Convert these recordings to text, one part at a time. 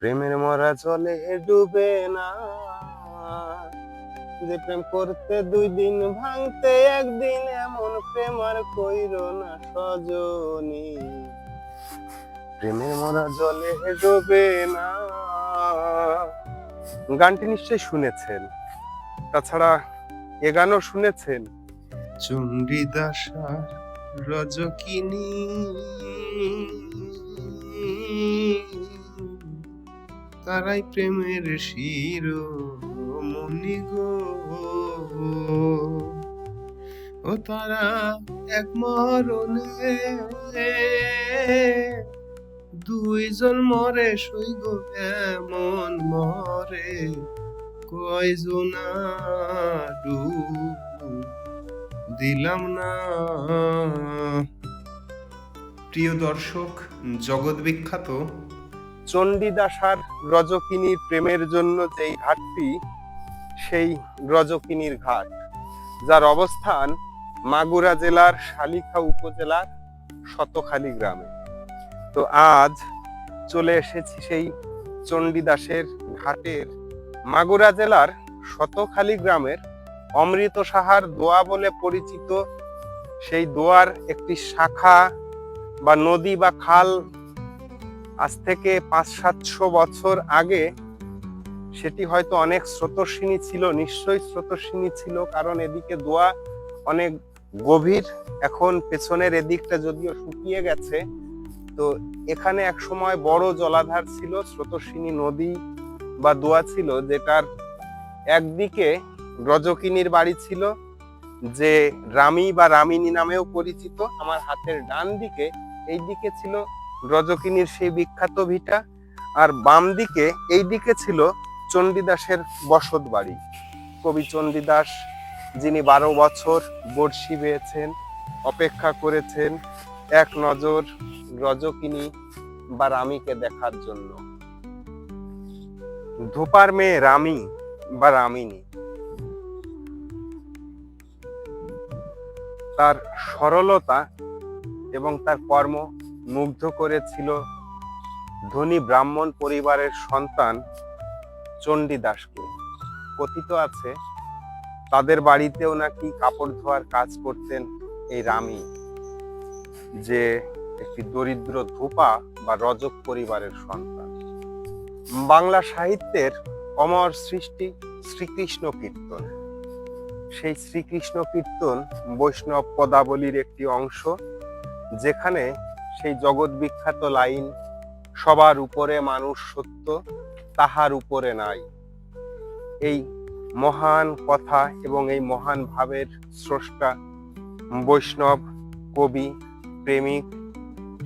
প্রেমের মরা জলে ডুবে না। যে প্রেম করতে দুই দিন ভাঙতে একদিন এমন প্রেম আর কইর না সজনী। প্রেমের মরা জলে ডুবে না। গানটি নিশ্চয়ই শুনেছেন। তাছাড়া এ গানও শুনেছেন। চণ্ডীদাসার রজকিনী। তারাই প্রেমের শির মনি গো। ও তারা এক মরণে, দুইজন মরে, সই গো এমন মরে। কয়জন দিলাম না। প্রিয় দর্শক, জগৎ বিখ্যাত চণ্ডীদাসার রজকিনীর প্রেমের জন্য যেই ঘাটটি সেই রজকিনীর ঘাট। যার অবস্থান মাগুরা জেলার শালিখা উপজেলার শতখালী গ্রামে। তো আজ চলে এসেছি সেই চণ্ডীদাসের ঘাটের মাগুরা জেলার শতখালী গ্রামের অমৃত সাহার দোয়া বলে পরিচিত সেই দোয়ার একটি শাখা বা নদী বা খাল আজ থেকে পাঁচ সাতশো বছর আগে সেটি হয়তো অনেক স্রোতস্বিনী ছিল, নিশ্চয়ই স্রোতস্বিনী ছিল, কারণ এদিকে দোয়া অনেক গভীর। এখন পেছনের এদিকটা যদিও শুকিয়ে গেছে, তো এখানে এক সময় বড় জলাধার ছিল, স্রোতস্বিনী নদী বা দোয়া ছিল, যেটার একদিকে রজকিনীর বাড়ি ছিল, যে রামী বা রামিনী নামেও পরিচিত। আমার হাতের ডান দিকে, এই দিকে ছিল রজকিনীর সেই বিখ্যাত ভিটা। আর বাম দিকে, এই দিকে ছিল চণ্ডীদাসের বসত বাড়ি। কবি চণ্ডীদাস, যিনি বারো বছর বর্ষি বেয়েছেন অপেক্ষা করেছেন এক নজর রজকিনী বা রামীকে দেখার জন্য। ধোপার মেয়ে রামী বা রামিনী। তার সরলতা এবং তার কর্ম মুগ্ধ করেছিল ধনী ব্রাহ্মণ পরিবারের সন্তান চণ্ডীদাসকে। কথিত আছে, তাদের বাড়িতেও নাকি কাপড় ধোয়ার কাজ করতেন এই রামী যে একটি দরিদ্র ধূপা বা রজক পরিবারের সন্তান। বাংলা সাহিত্যের অমর সৃষ্টি শ্রীকৃষ্ণ কীর্তন। সেই শ্রীকৃষ্ণ কীর্তন বৈষ্ণব পদাবলীর একটি অংশ, যেখানে সেই জগৎ বিখ্যাত লাইন, সবার উপরে মানুষ সত্য, তাহার উপরে নাই। এই মহান কথা এবং এই মহান ভাবের স্রষ্টা বৈষ্ণব, কবি, প্রেমিক,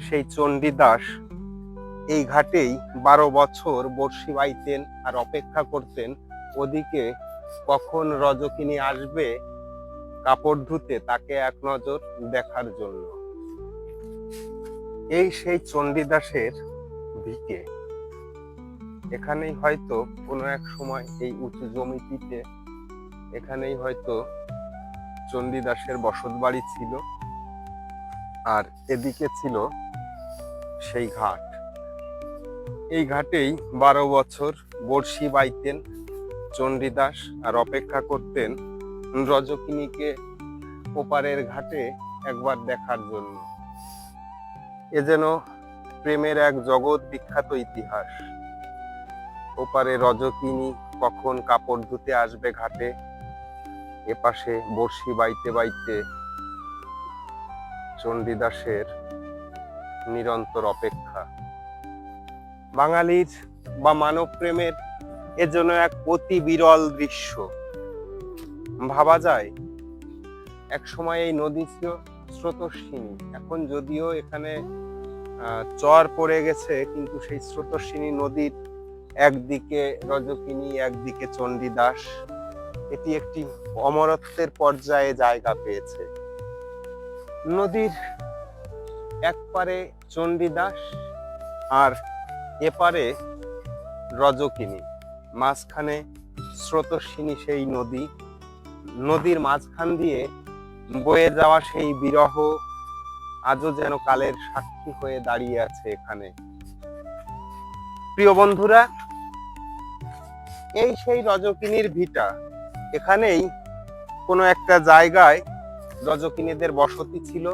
সেই চণ্ডীদাস এই ঘাটেই বারো বছর বর্ষি বাইতেন আর অপেক্ষা করতেন, ওদিকে কখন রজকিনী আসবে কাপড় ধুতে তাকে এক নজর দেখার জন্য। এই সেই চণ্ডীদাসের ভিটে এখানেই হয়তো কোনো এক সময় এই উঁচু জমিটিতে, এখানেই হয়তো চণ্ডীদাসের বসত বাড়ি ছিল। আর এদিকে ছিল সেই ঘাট। এই ঘাটেই বারো বছর বড়শি বাইতেন চণ্ডীদাস আর অপেক্ষা করতেন রজকিনীকে ওপারের ঘাটে একবার দেখার জন্য। এ যেন প্রেমের এক জগৎ বিখ্যাত ইতিহাস। ওপারে রজকিনী কখন কাপড় ধুতে আসবে ঘাটে। এপাশে বড়শি বাইতে বাইতে চণ্ডীদাসের নিরন্তর অপেক্ষা। বাঙালির বা মানব প্রেমের এ যেন এক অতি বিরল দৃশ্য। ভাবা যায় এক সময় এই নদী ছিল স্রোতস্বিনী। এখন যদিও এখানে চর পড়ে গেছে, কিন্তু সেই স্রোতস্বিনী নদীর একদিকে রজকিনী, একদিকে চণ্ডীদাস, এটি একটি অমরত্বের পর্যায়ে জায়গা পেয়েছে। নদীর এক পারে চণ্ডীদাস আর এপারে রজকিনী। মাঝখানে স্রোতস্বিনী সেই নদী। নদীর মাঝখান দিয়ে বয়ে যাওয়া সেই বিরহ আজও যেন কালের সাক্ষী হয়ে দাঁড়িয়ে আছে এখানে। প্রিয় বন্ধুরা, এই সেই রজকিনীর ভিটা। এখানেই কোনো একটা জায়গায় রজকিনীদের বসতি ছিল।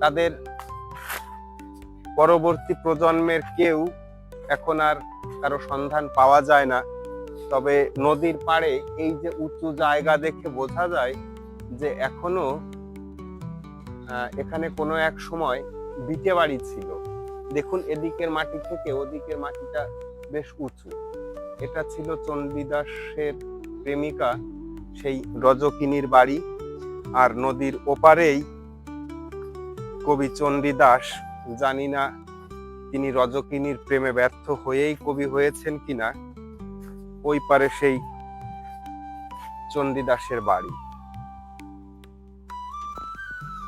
তাদের পরবর্তী প্রজন্মের কেউ এখন আর কারও সন্ধান পাওয়া যায় না। তবে নদীর পাড়ে এই যে উঁচু জায়গা দেখে বোঝা যায় যে এখনও এখানে কোনো এক সময় বিটে বাড়ি ছিল। দেখুন এদিকের মাটি থেকে ওদিকের মাটিটা বেশ উঁচু। এটা ছিল চণ্ডীদাসের প্রেমিকা, সেই রজকিনীর বাড়ি। আর নদীর ওপারেই কবি চণ্ডীদাস, জানি না তিনি রজকিনীর প্রেমে ব্যর্থ হয়েই কবি হয়েছেন কিনা, ওই পারে সেই চণ্ডীদাসের বাড়ি।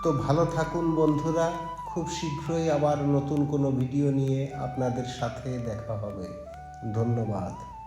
তো ভালো থাকুন বন্ধুরা, খুব শীঘ্রই আবার নতুন কোনো ভিডিও নিয়ে আপনাদের সাথে দেখা হবে। ধন্যবাদ।